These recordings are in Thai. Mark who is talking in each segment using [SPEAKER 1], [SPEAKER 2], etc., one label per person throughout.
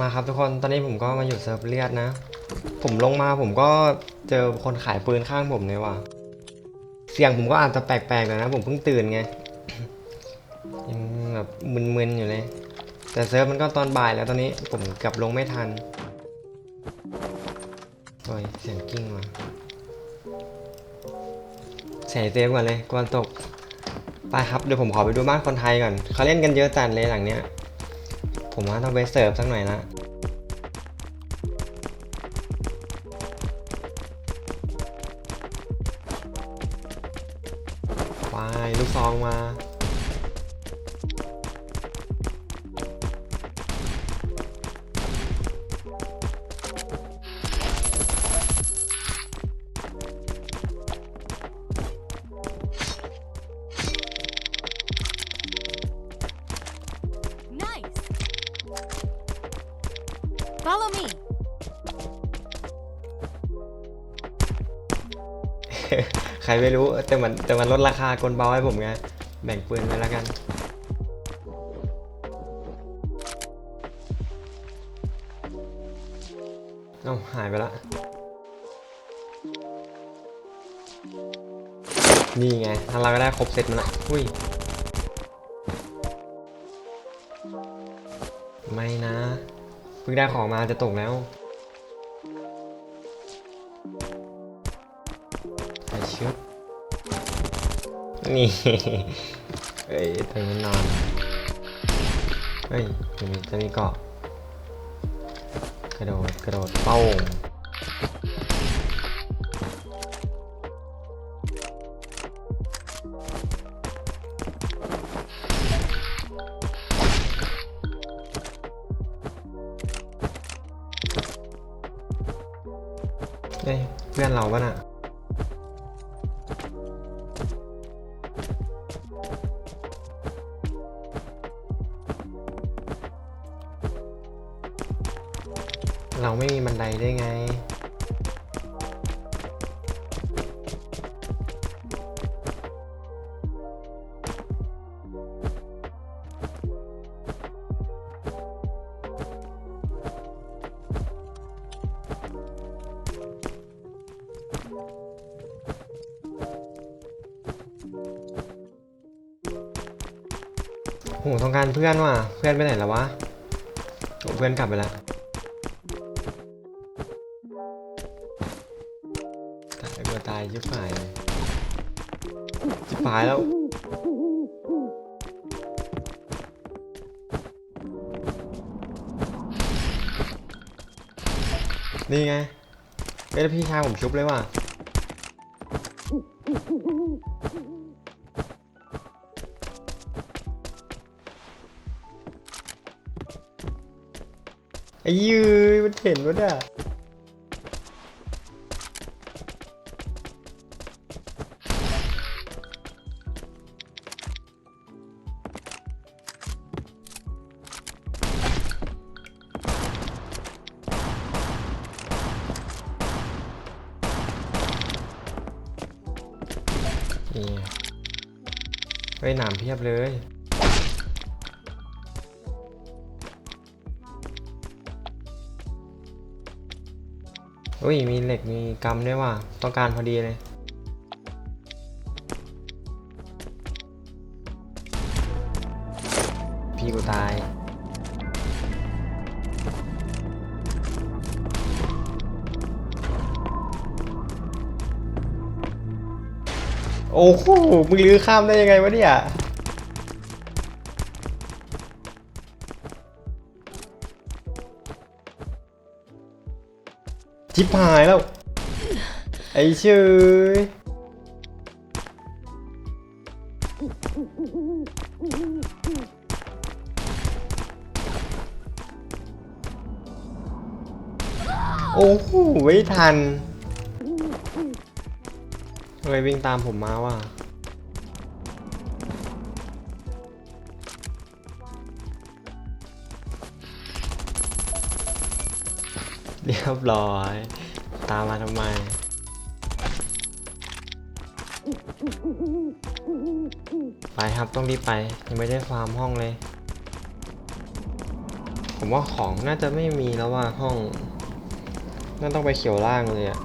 [SPEAKER 1] มาครับทุกคนตอนนี้ผมก็มาอยู่เซิร์ฟเลียดนะ ผมลงมาผมก็เจอคนขายปืนข้างผมเลยว่ะ เสียงผมก็อาจจะแปลกๆหน่อยนะ ผมเพิ่งตื่นไง ยังแบบมึนๆอยู่เลย แต่เซิร์ฟมันก็ตอนบ่ายแล้วตอนนี้ผมกลับลงไม่ทันโอ้ยเสียงกิ้งมาใส่เซฟก่อนเลยกวนตก ไปครับเดี๋ยวผมขอไปดูบ้านคนไทยก่อนเขาเล่นกันเยอะจัดเลยหลังเนี้ย ผมว่าต้องไปเสิร์ฟสักหน่อยละ
[SPEAKER 2] Follow me.
[SPEAKER 1] ใครไม่รู้แต่มันแต่มันลดราคากลเบาให้ผมไง แบ่งปืนไปแล้วกัน เอ้าหายไปละ นี่ไงถ้าเราก็ได้ครบเซตมันละ อุ้ย พิ่งได้ของมาจะตกแล้วไปชึบนี่เอ้ยตรงนี้นอนเฮ้ยจะมีจะมีเกาะกระโดดกระโดดเป้า เพื่อนเราปะน่ะ โหต้องการเพื่อนว่ะ เพื่อนไปไหนแล้ววะโอ้เพื่อนกลับไปแล้วตายกลัวตายยิบหายเลยจิบหายแล้วนี่ไงเอ้ยแล้วพี่ชายผมชุบเลยว่ะ ยืยมันเห็นวะเนี่ยนี่ไงเฮ้ยหนามเพียบเลย อุ้ยมีเหล็กมีกำด้วยว่ะต้องการพอดีเลย พี่กูตายโอ้โห มึงลื้อข้ามได้ยังไงวะเนี่ย จิบหายแล้ว ไอ้เชยโอ้โหไม่ทันเฮ้ยวิ่งตามผมมาว่ะ รียบร้อย ตามมาทำไม ไปครับต้องรีบไป ยังไม่ได้ฟาร์มห้องเลย ผมว่าของน่าจะไม่มีแล้วว่าห้อง น่าต้องไปเขียวล่างเลยอะ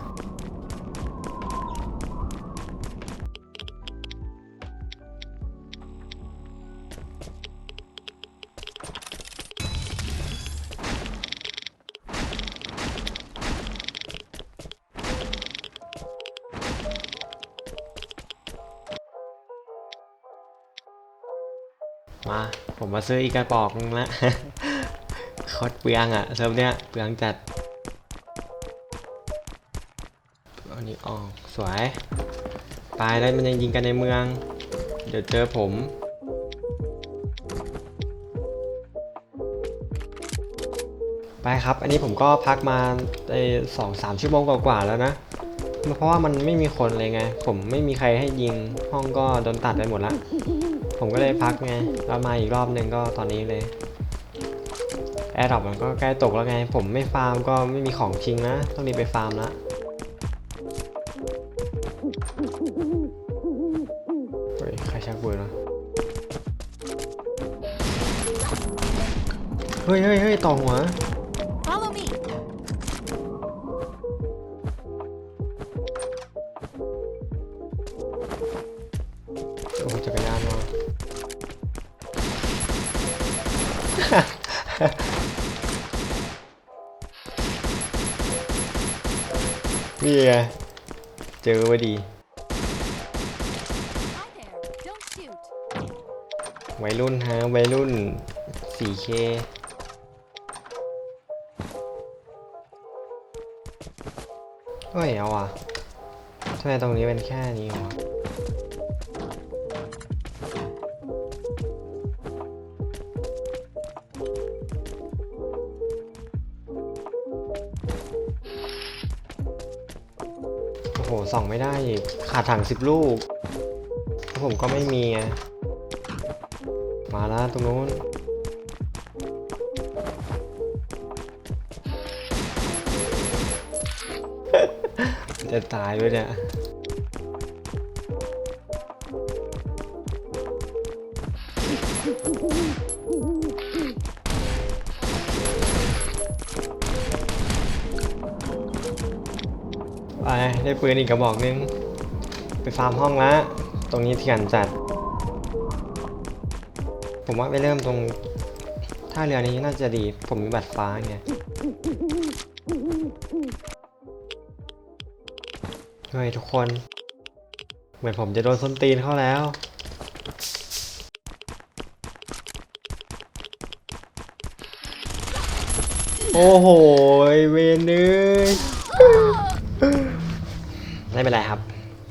[SPEAKER 1] มา ผมมาซื้ออีกกระบอกนึงละโคตรเปลืองอะเซิร์ฟเนี้ยเปลืองจัดอานี้ออกสวย ตายแล้วมันยังยิงกันในเมือง เดี๋ยวเจอผมไปครับ อันนี้ผมก็พักมาไอ้สองสามชั่วโมงกว่าๆแล้วนะ เพราะว่ามันไม่มีคนเลยไง ผมไม่มีใครให้ยิง ห้องก็โดนตัดไปหมดละ ผมก็เลยพักไงแล้วมาอีกรอบหนึ่งก็ตอนนี้เลยแอร์ดรอปมันก็ใกล้ตกแล้วไง ผมไม่ฟาร์มก็ไม่มีของจริงนะ ต้องรีบไปฟาร์มละเฮ้ยใครชักปืนวะเฮ้ยเฮ้ยเฮ้ยต่อหัว ไงเจอพอดี วัยรุ่นฮะวัยรุ่น 4K เฮ้ยเอาว่ะทำไมตรงนี้เป็นแค่นี้วะ โอ้โหส่องไม่ได้อีกขาดถังสิบลูก ผมก็ไม่มีไงมาแล้วตรงนู้นจะตายด้วยเนี่ย ได้ปืนอีกกระบอกนึง ไปฟาร์มห้องละ ตรงนี้เถื่อนจัด ผมว่าไปเริ่มตรงท่าเรือนี้น่าจะดี ผมมีบัตรฟ้าไง เฮ้ยทุกคน เหมือนผมจะโดนส้นตีนเข้าแล้วโอ้โหเวนเนย ไม่เป็นไรครับ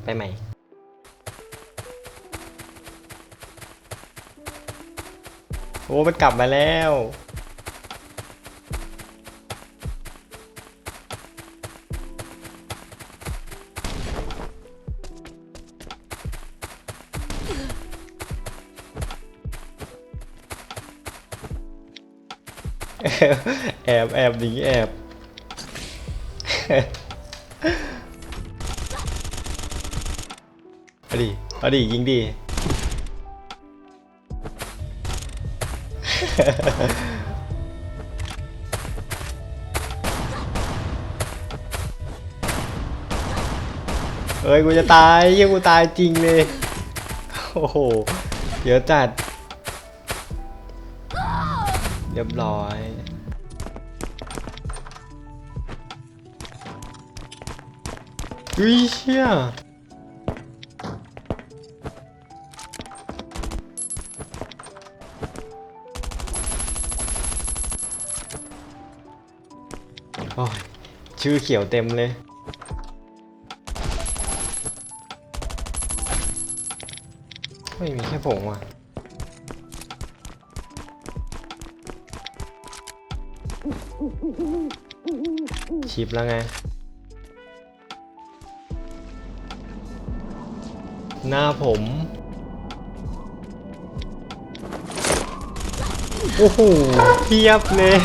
[SPEAKER 1] ไปใหม่ โอ้มันกลับมาแล้ว แอบแอบหนีแอบ เอาดิเอดิยิงดิเฮ้ยกูจะตายยังกูตายจริงเลย โอ้โหเดี๋ยวจัด เรียบร้อยอุ้ยเชี่ย ชื่อเขียวเต็มเลย ไม่มีแค่ผงว่ะชิปแล้วไง หน้าผม โอ้โหเทียบเลย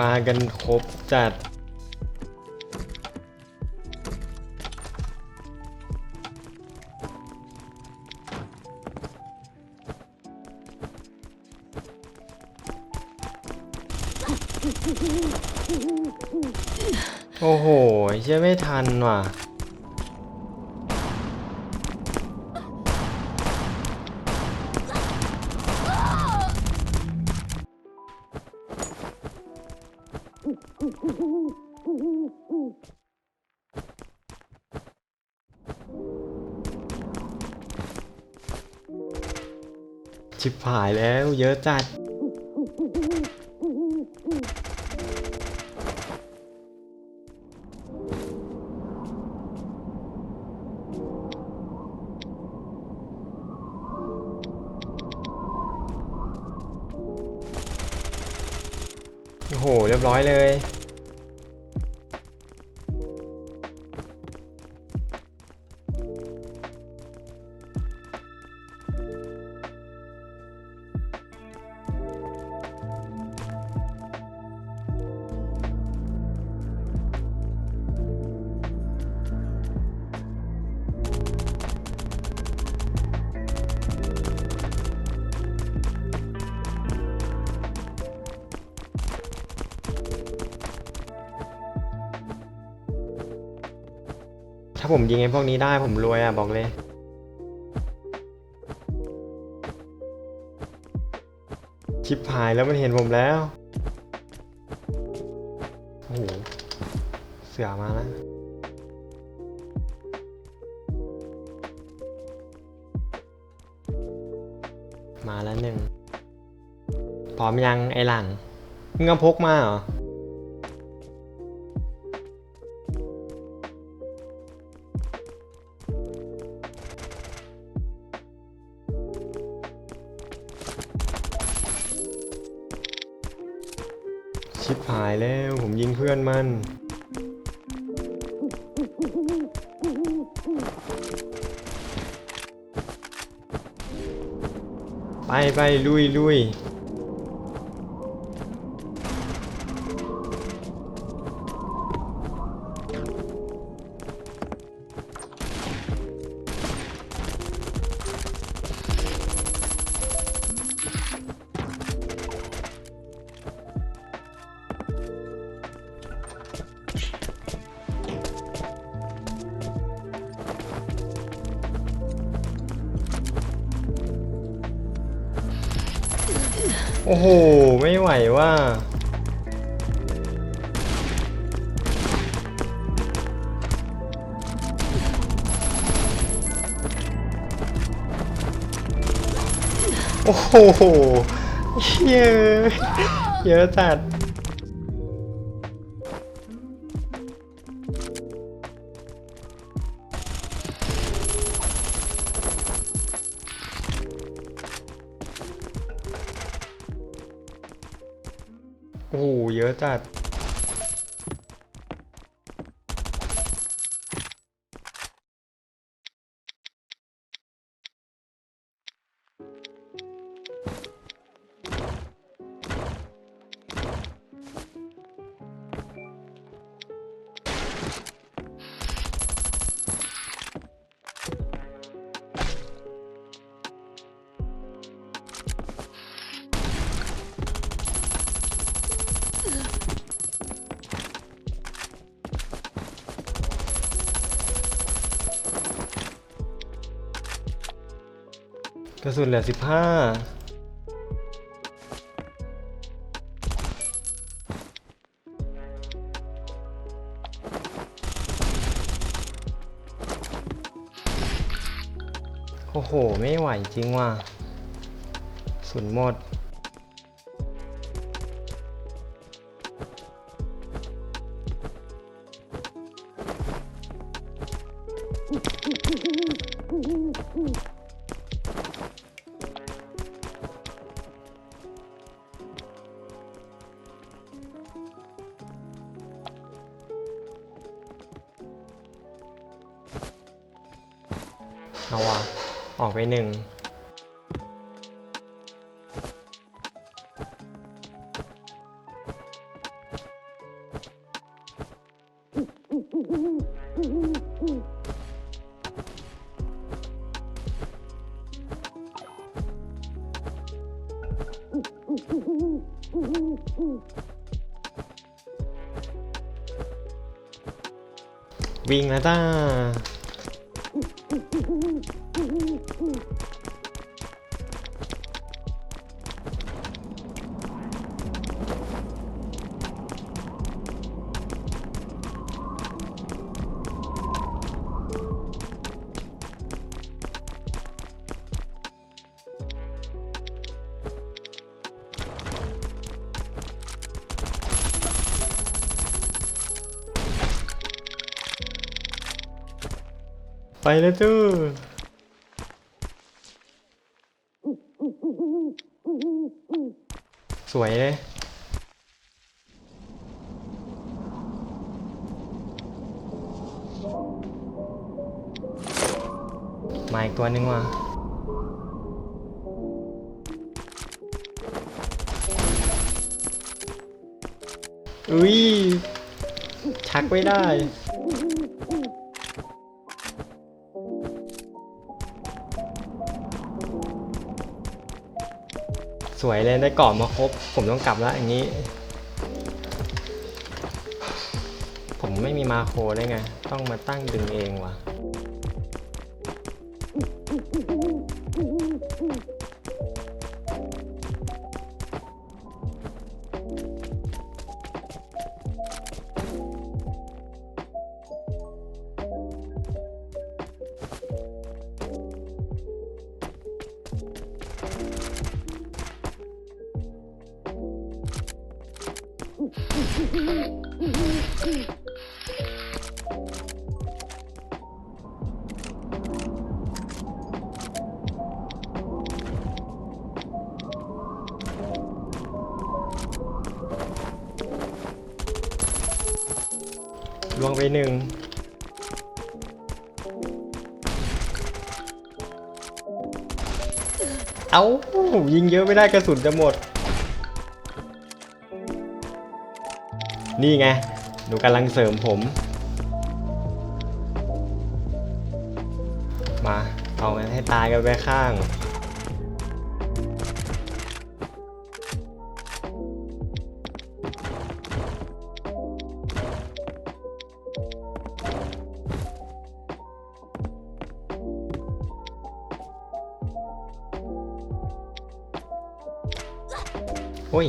[SPEAKER 1] มากันครบจัด โอ้โหเชื่อไม่ทันว่ะ ชิบหายแล้ว เยอะจัด โอ้โห เรียบร้อยเลย ยิงไอ้พวกนี้ได้ผมรวยอะบอกเลยชิปหายแล้วมันเห็นผมแล้วโอ้โหเสือมาแล้วมาแล้วหนึ่งพร้อมยังไอ้หลังมึงเอาพกมาเหรอ ไปไปลุยลุย โอ้โห ไม่ไหวว่าโอ้โห เยอะ เยอะจัด โอ้โหเยอะจัด สุดเหลือสิบห้าโอ้โห ไม่ไหวจริงว่ะสุดหมด วิ่งแล้วจ้า แล้วจู้สวยเลยมาอีกตัวหนึ่งว่ะอุ้ยชักไม่ได้ วยเลยได้เกาะมาครบ ผมต้องกลับแล้วอย่างนี้ ผมไม่มีมาโครได้ไง ต้องมาตั้งดึงเองว่ะ ลวงไปหนึ่งเอายิงเยอะไม่ได้กระสุนจะหมด นี่ไง หนูกำลังเสริมผม มาเอามันให้ตายกันไปข้างโอ้ย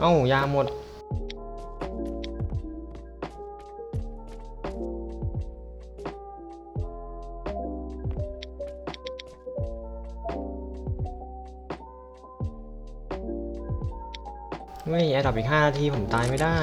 [SPEAKER 1] เอ้ายาหมด ไม่แอดดอปอีก 5 นาที ผมตายไม่ได้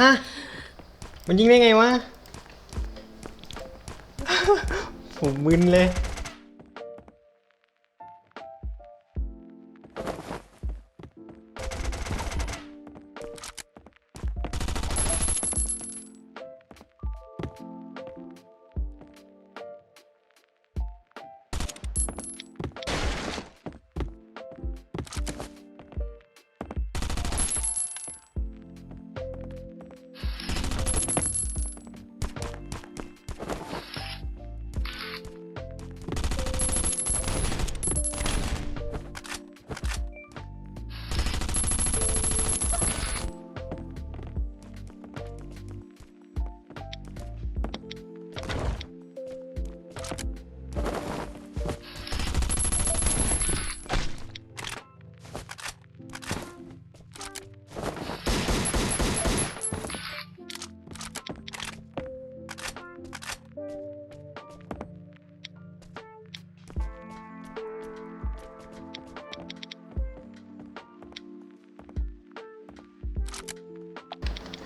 [SPEAKER 1] ฮะ มันยิงได้ไงวะ ผมมึนเลย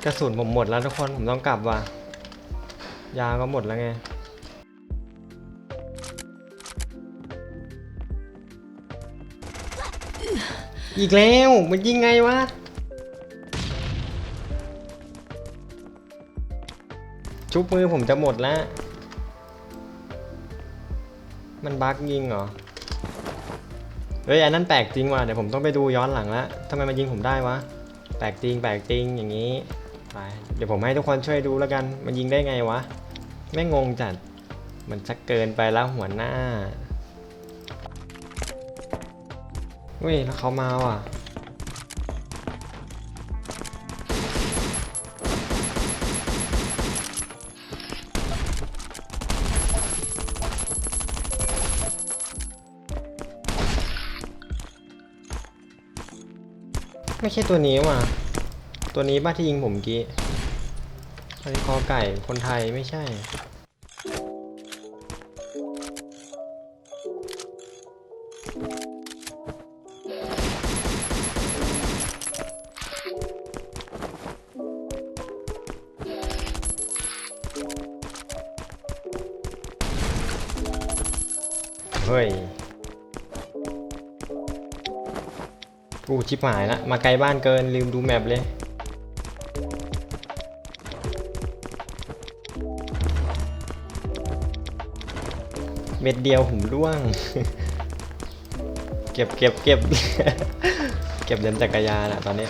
[SPEAKER 1] กระสุนผมหมดแล้วทุกคน ผมต้องกลับว่ะ ยาก็หมดแล้วไง อีกแล้ว มันยิงไงวะ ชุบมือผมจะหมดแล้ว มันบั๊กยิงเหรอ เฮ้ย อันนั้นแปลกจริงว่ะ เดี๋ยวผมต้องไปดูย้อนหลังล้วทำไมมันยิงผมได้วะแปลกจริงแปลกจริงอย่างนี้ ไปเดี๋ยวผมให้ทุกคนช่วยดูแล้วกัน มันยิงได้ไงวะ ไม่งงจัด มันจะเกินไปแล้วหัวหน้าเฮ้ยแล้วเขามาว่ะไม่ใช่ตัวนี้ว่ะ ตัวนี้บ้าที่ยิงผมเมื่อกี้อันนี้คอไก่คนไทยไม่ใช่ เฮ้ยกูชิบหายละ มาไกลบ้านเกินลืมดูแมปเลย เม็ดเดียวผมร่วง เก็บเก็บเก็บ เก็บเดินจักรยานอะตอนนี้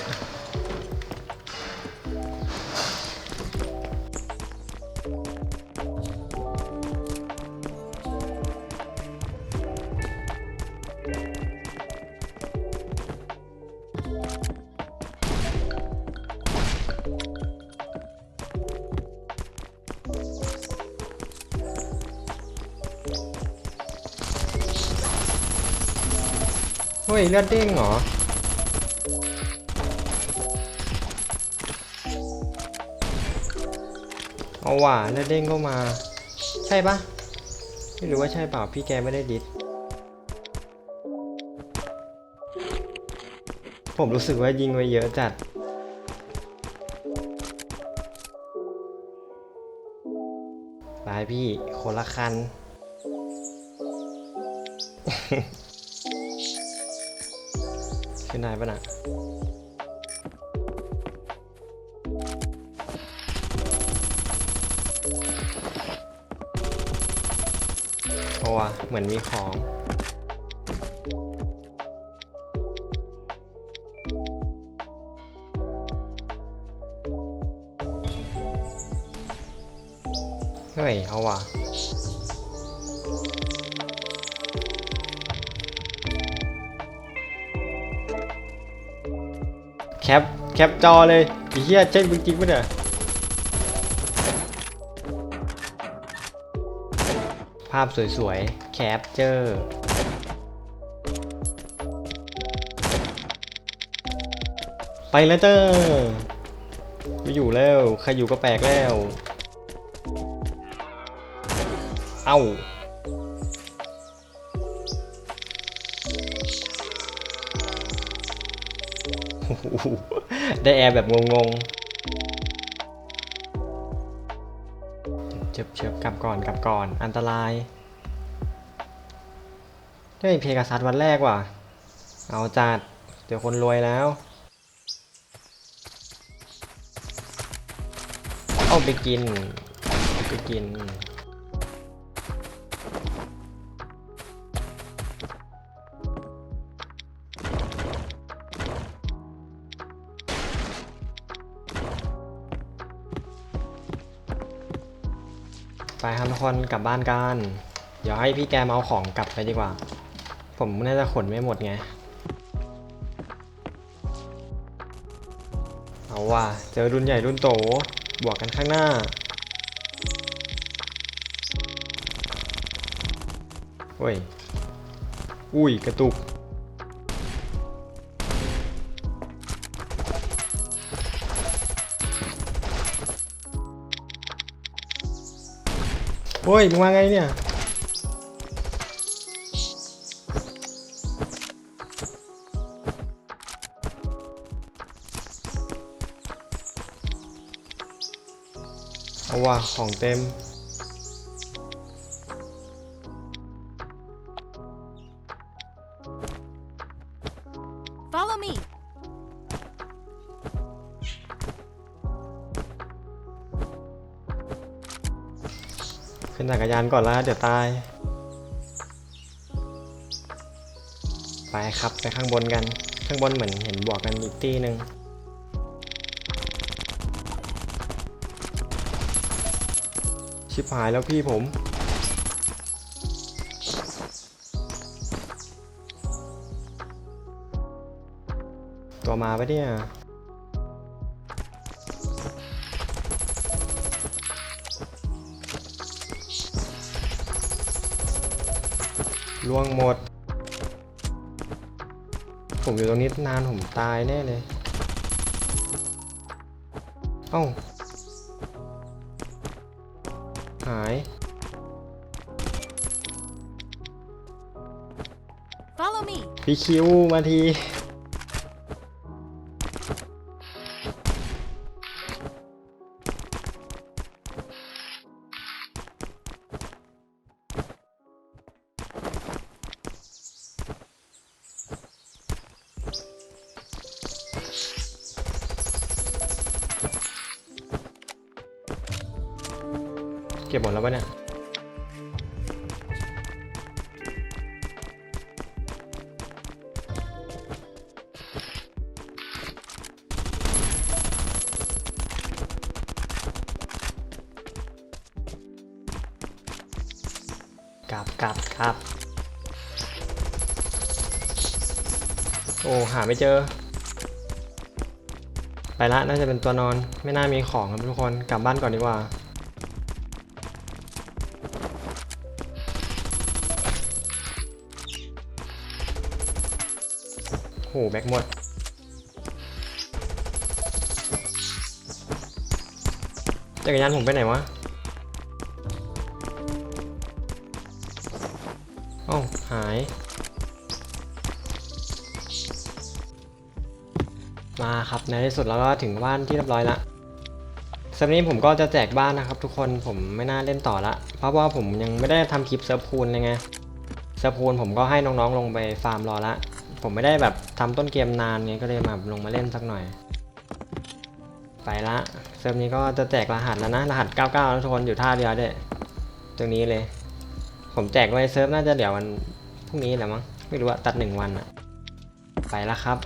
[SPEAKER 1] ฮ้ยเลือดเด้งเหรอ เอาว่ะเลือดเด้งก็มา ใช่ปะไม่รู้ว่าใช่เปล่าพี่แกไม่ได้ดิสผมรู้สึกว่ายิงไว้เยอะจัดไปพี่คนละคัน ขึ้นได้ปะนะโอ้วะเหมือนมีของเฮ้ยเอาว่ะ แคป แคปจอเลยไอ้เหี้ยเช็คจริงๆปะเนี่ยภาพสวยๆ แคปเจอร์ไปแล้วเจ้าไม่อยู่แล้ว ใครอยู่ก็แปลกแล้ว เอ้า ได้แอร์แบบงงๆเจ็บเจ็บกลับก่อนกลับก่อน อันตรายได้เพกาซัสวันแรกว่ะ เอาจัด เดี๋ยวคนรวยแล้ว เอาไปกิน ไปกิน ครับทุกคนกลับบ้านกันเดี๋ยวให้พี่แกมเอาของกลับไปดีกว่า ผมน่าจะขนไม่หมดไง เอาว่ะเจอรุ่นใหญ่รุ่นโต บวกกันข้างหน้า โอ้ย อุ้ย กระตุก โอ้ยมึงมาไงเนี่ย เอาว่ะของเต็ม ยานก่อนละเดี๋ยวตาย ไปครับไปข้างบนกัน ข้างบนเหมือนเห็นบวกกันอีกตีหนึ่งชิบหายแล้วพี่ผม ตัวมาปะเนี่ย ล่วงหมด ผมอยู่ตรงนี้นานผมตายแน่เลย เอ้า หาย
[SPEAKER 2] Follow me.
[SPEAKER 1] พี่คิวมาที ก็บหมดแล้วปะเนี่ยกลับกลับกลับโอ้ หาไม่เจอ ไปละ น่าจะเป็นตัวนอน ไม่น่ามีของครับทุกคน กลับบ้านก่อนดีกว่า แบกหมด จักรยานผมไปไหนวะเอ้หาย มาครับ ในที่สุดแล้วก็ถึงบ้านที่เรียบร้อยละสำหรับนี้ผมก็จะแจกบ้านนะครับ ทุกคนผมไม่น่าเล่นต่อละ เพราะว่าผมยังไม่ได้ทำคลิปเซิร์ฟพูลเลยไงเซิร์ฟพูลผมก็ให้น้องๆลงไปฟาร์มรอละ ผมไม่ได้แบบทำต้นเกมนานไงก็เลยมาลงมาเล่นสักหน่อย ไปละเซิร์ฟนี้ก็จะแจกรหัสแล้วนะ รหัส 99แล้วทุกคนอยู่ท่าเรือด้วยตรงนี้เลย ผมแจกไว้เซิร์ฟน่าจะเดี๋ยววันพรุ่งนี้แหละมั้งไม่รู้ว่าตัดหนึ่งวันอะไปละครับ